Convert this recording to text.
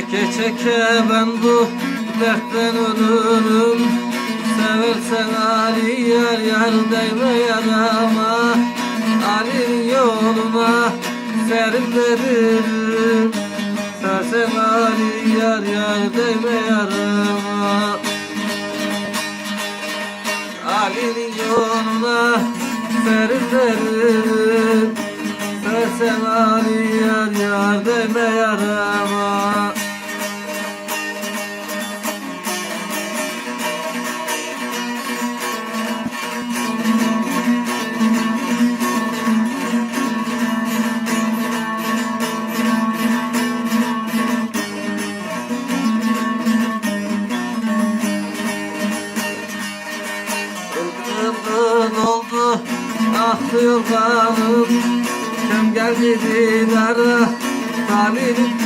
Geçeke ben bu dertten ölürüm. Seversen Ali yar yar değme yarama Ali'nin yoluna serim veririm. Sersen Ali yar yar değme yarama Ali'nin yoluna serim veririm. Sersen Ali yar yar değme yarama aklıyor kanım Kim geldi dinara Talibim